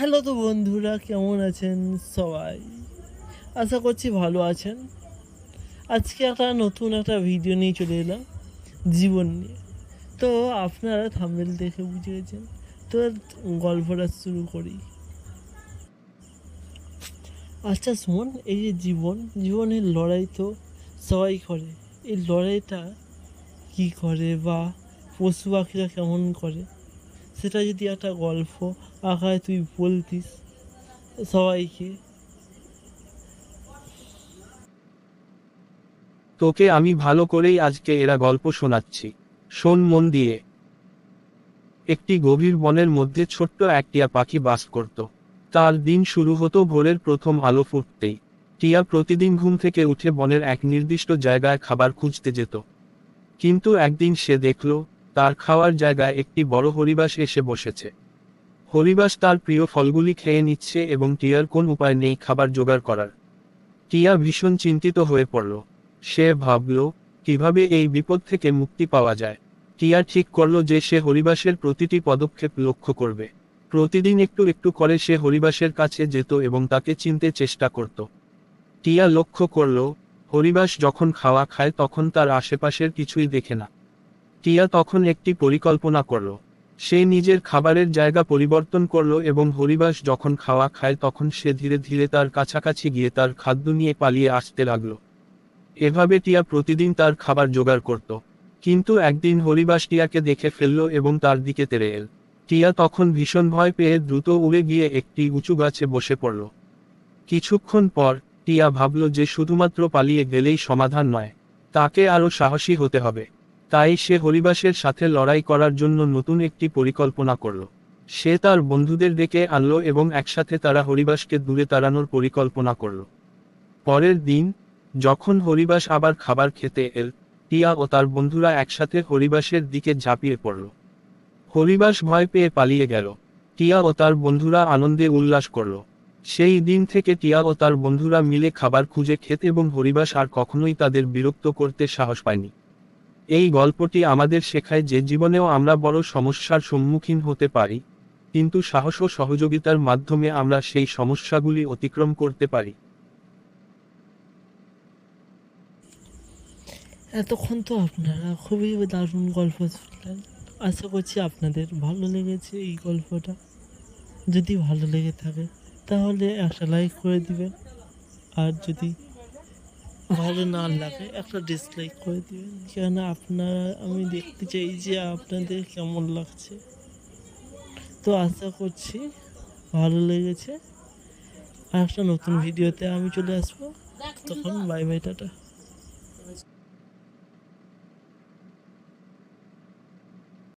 Hello তো বন্ধুরা, কেমন আছেন সবাই? আশা করছি ভালো আছেন। আজকে একটা নতুন একটা ভিডিও নিয়ে চলে এলাম, জীবন নিয়ে। তো আপনারা থাম্বেল দেখে বুঝে গেছেন। তো গল্পটা শুরু করি। আচ্ছা শোন, এই যে জীবন, জীবনের লড়াই তো সবাই করে। এই লড়াইটা কী করে বা পশু পাখিরা কেমন করে? সেটা যদি একটা গল্প আকারে তুই বলতিস সবাইকে। তোকে আমি ভালো করেই আজকে এরা গল্প শোনাচ্ছি। শোন মন দিয়ে। একটি গভীর বনের মধ্যে ছোট্ট এক টিয়া পাখি বাস করত। তার দিন শুরু হতো ভোরের প্রথম আলো ফুটতেই। টিয়া প্রতিদিন ঘুম থেকে উঠে বনের এক নির্দিষ্ট জায়গায় খাবার খুঁজতে যেত। কিন্তু একদিন সে দেখল তার খাওয়ার জায়গায় একটি বড় হরিবাস এসে বসেছে। হরিবাস তার প্রিয় ফলগুলি খেয়ে নিচ্ছে এবং টিয়ার কোন উপায় নেই খাবার জোগাড় করার। টিয়া ভীষণ চিন্তিত হয়ে পড়ল। সে ভাবল, কীভাবে এই বিপদ থেকে মুক্তি পাওয়া যায়? টিয়া ঠিক করল যে সে হরিবাসের প্রতিটি পদক্ষেপ লক্ষ্য করবে। প্রতিদিন একটু একটু করে সে হরিবাসের কাছে যেত এবং তাকে চিনতে চেষ্টা করত। টিয়া লক্ষ্য করল, হরিবাস যখন খাওয়া খায় তখন তার আশেপাশের কিছুই দেখে না। টিয়া তখন একটি পরিকল্পনা করল। সে নিজের খাবারের জায়গা পরিবর্তন করল এবং হরিবাস যখন খাওয়া খায় তখন সে ধীরে ধীরে তার কাছাকাছি গিয়ে তার খাদ্য নিয়ে পালিয়ে আসতে লাগল। এভাবে টিয়া প্রতিদিন তার খাবার জোগাড় করত। কিন্তু একদিন হরিবাস টিয়াকে দেখে ফেলল এবং তার দিকে তেড়ে এল। টিয়া তখন ভীষণ ভয় পেয়ে দ্রুত উড়ে গিয়ে একটি উঁচু গাছে বসে পড়ল। কিছুক্ষণ পর টিয়া ভাবল যে শুধুমাত্র পালিয়ে গেলেই সমাধান নয়, তাকে আরও সাহসী হতে হবে। তাই সে হরিবাসের সাথে লড়াই করার জন্য নতুন একটি পরিকল্পনা করল। সে তার বন্ধুদের ডেকে আনলো এবং একসাথে তারা হরিবাসকে দূরে তাড়ানোর পরিকল্পনা করল। পরের দিন, যখন হরিবাস আবার খাবার খেতে এল, টিয়া ও তার বন্ধুরা একসাথে হরিবাসের দিকে ঝাঁপিয়ে পড়ল। হরিবাস ভয় পেয়ে পালিয়ে গেল। টিয়া ও তার বন্ধুরা আনন্দে উল্লাস করল। সেই দিন থেকে টিয়া ও তার বন্ধুরা মিলে খাবার খুঁজে খেতে এবং হরিবাস আর কখনোই তাদের বিরক্ত করতে সাহস পায়নি। এই গল্পটি আমাদের শেখায় যে জীবনেও আমরা বড় সমস্যার সম্মুখীন হতে পারি, কিন্তু সাহস ও সহযোগিতার মাধ্যমে আমরা সেই সমস্যাগুলি অতিক্রম করতে পারি। এতক্ষণ তো আপনারা খুবই দারুণ গল্প শুনলেন। আশা করছি আপনাদের ভালো লেগেছে এই গল্পটা। যদি ভালো লেগে থাকে, তাহলে একটা লাইক করে দিবেন। আর যদি ভালো না লাগে একটা ডিসলাইক করে দিবেন। কেন আপনারা আমি দেখতে চাই যে আপনাদের কেমন লাগছে। তো আশা করছি ভালো লেগেছে। আর একটা নতুন ভিডিওতে আমি চলে আসব। তখন বাই বাই টাটা।